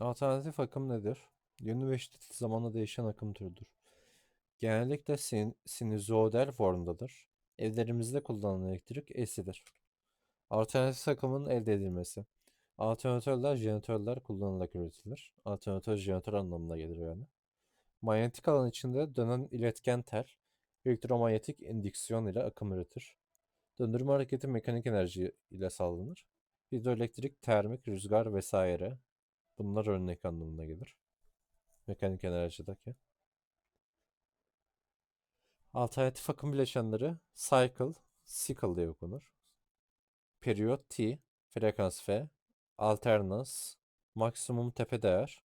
Alternatif akım nedir? Yönlü ve şiddeti zamanla değişen akım türüdür. Genellikle sin sinüzoidal formdadır. Evlerimizde kullanılan elektrik AC'dir. Alternatif akımın elde edilmesi. Alternatörler jeneratörler kullanılarak üretilir. Alternatör jeneratör anlamına gelir yani. Manyetik alan içinde dönen iletken tel, elektromanyetik indüksiyon ile akım üretir. Döndürme hareketi mekanik enerji ile sağlanır. Hidroelektrik, termik, rüzgar vesaire. Bunlar örnek anlamına gelir. Mekanik enerjideki. Alternatif akım bileşenleri cycle, cycle diye okunur. Periyot T, frekans F, alternans, maksimum tepe değer,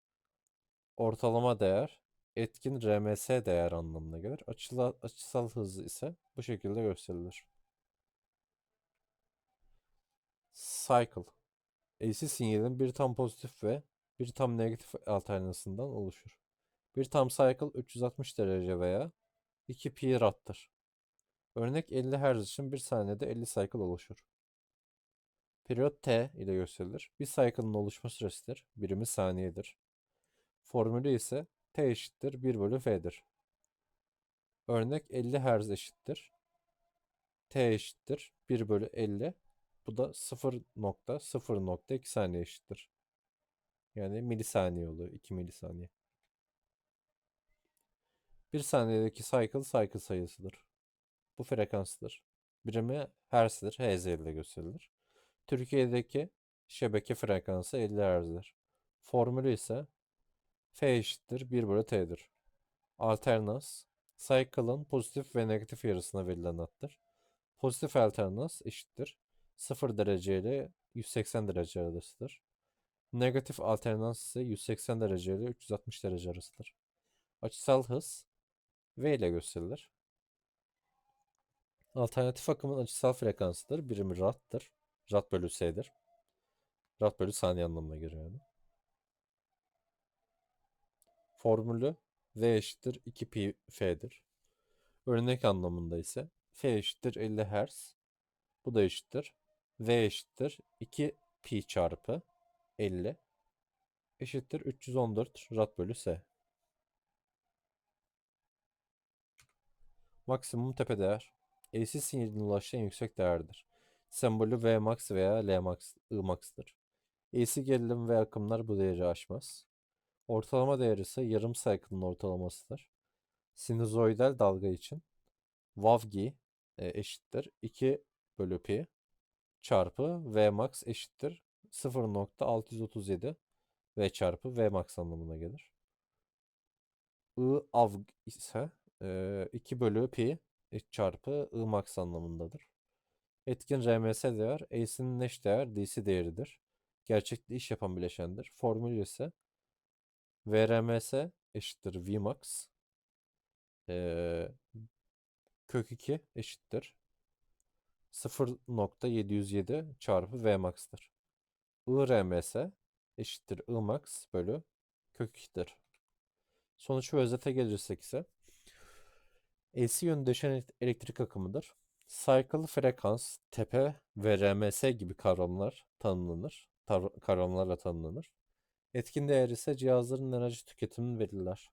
ortalama değer, etkin RMS değer anlamına gelir. Açıla, açısal hız ise bu şekilde gösterilir. Cycle. AC sinyalin bir tam pozitif ve bir tam negatif alternasından oluşur. Bir tam cycle 360 derece veya 2 pi rattır. Örnek 50 Hz için bir saniyede 50 cycle oluşur. Periyot T ile gösterilir. Bir cycle'ın oluşma süresidir. Birimi saniyedir. Formülü ise T eşittir 1 bölü F'dir. Örnek 50 Hz eşittir. T eşittir 1 bölü 50. Bu da 0.0.2 saniye eşittir. Yani milisaniye oluyor. 2 milisaniye. Bir saniyedeki cycle cycle sayısıdır. Bu frekansıdır. Birimi Hz'dir. Hz ile gösterilir. Türkiye'deki şebeke frekansı 50 Hz'dir. Formülü ise F eşittir 1 bölü T'dir. Alternans, cycle'ın pozitif ve negatif yarısına verilen addır. Pozitif alternans eşittir 0 derece ile 180 derece arasıdır. Negatif alternans ise 180 derece ile 360 derece arasıdır. Açısal hız V ile gösterilir. Alternatif akımın açısal frekansıdır. Birimi rattır. Rad bölü S'dir. Rad bölü saniye anlamına geliyor yani. Formülü V eşittir 2 pi F'dir. Örnek anlamında ise F eşittir 50 Hz. Bu da eşittir. V eşittir 2 pi çarpı 50 eşittir 314 rad bölü S. Maksimum tepe değer. AC sinyalinin ulaştığı en yüksek değerdir. Sembolü Vmax veya Lmax, Imax'tır. AC gerilim ve akımlar bu değeri aşmaz. Ortalama değer ise yarım cycle'ın ortalamasıdır. Sinusoidal dalga için Vavgi e, eşittir 2 bölü pi çarpı Vmax eşittir 0.637 V çarpı Vmax anlamına gelir. I av ise e, 2 bölü pi e, çarpı I max anlamındadır. Etkin RMS değer, Ace'nin eş değer DC değeridir. Gerçekte iş yapan bileşendir. Formülü ise VRMS eşittir Vmax. E, kök 2 eşittir 0.707 çarpı Vmax'tır. IRMS eşittir Imax bölü kök 2'dir. Sonuç ve özete gelirsek ise AC yönü değişen elektrik akımıdır. Cycle, frekans, tepe ve RMS gibi kavramlar tanımlanır. Tar- kavramlarla tanımlanır. Etkin değer ise cihazların enerji tüketimini belirler.